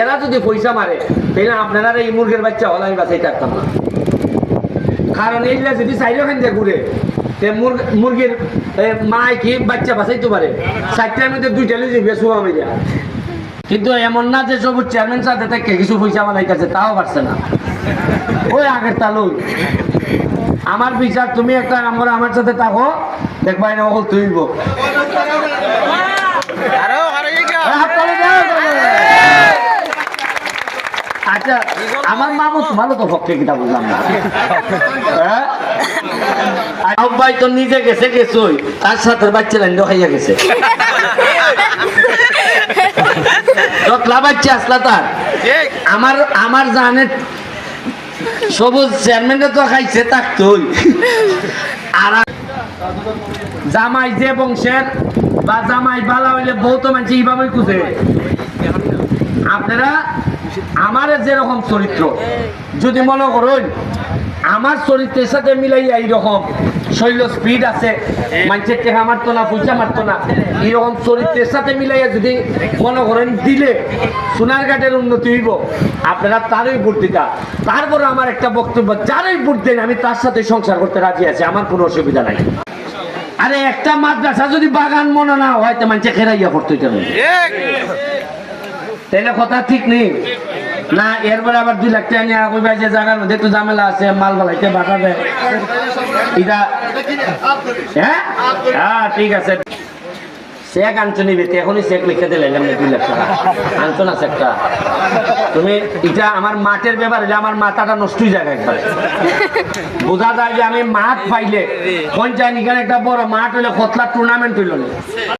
এরা যদি পয়সা মারে তাহলে আপনারা এই মুরগের বাচ্চা হল, আমি বাঁচাই থাকতাম না। কারণ এইগুলা যদি চাইলে ওখান থেকে ঘুরে মুরগির মায় কি বাচ্চা বাঁচাইতে পারে? চারটার মধ্যে দুইটা লিজে বেসু আমি যা কিন্তু এমন না যে সবুজ চেয়ারম্যান সাথে থেকে কিছু পয়সা বানাইতেছে তাও পারছে না। ওই আগের তালুই আমার বিচার, তুমি একটা নম্বর আমার সাথে থাকো, দেখবা এটা হল তুইব। আচ্ছা আমার মামু ভালো তো ভক্তি কিতা বুঝলাম না। হ্যাঁ? আর ভাই তো নিজে গেছে, গেছই। তার সাথে বাচ্চা লাইন খাইয়া গেছে। বাচ্চা আসলা তার। আমার খাইছে বংশের, বা জামাই হইলে আপনারা আমার যেরকম চরিত্র, যদি মনে করুন, আমার চরিত্রের সাথে মিলাইয়া এইরকম শৈল স্পিড আছে মানুষের টেকা মারতো না, পয়সা মারতো না, এইরকম চরিত্রের সাথে মিলাইয়া যদি মনে করেন দিলে সোনারঘাটের উন্নতি হইব, আপনারা তারই ভোট দিতা তারপরে আমার একটা বক্তব্য, যারই ভোট দেন আমি তার সাথে সংসার করতে রাজি আছি, আমার কোনো অসুবিধা নাই। আরে একটা মাদ্রাসা যদি বাগান মনে না হয়, তো মানুষে খেরাইয়া হইতে হবে। তাইলে কথা ঠিক নেই। না, এরপরে আবার দুই লাখ টাকা নিয়ে যে মধ্যে একটু আছে, মাল বালাইতে হ্যাঁ? হ্যাঁ ঠিক আছে। চেক চেক দিলে চেকটা? তুমি আমার মাঠের ব্যাপার হলে আমার মাথাটা নষ্টই যায় একবার। বোঝা যায় যে আমি মাঠ পাইলে একটা বড় মাঠ হইলে খতলার টুর্নামেন্ট হইল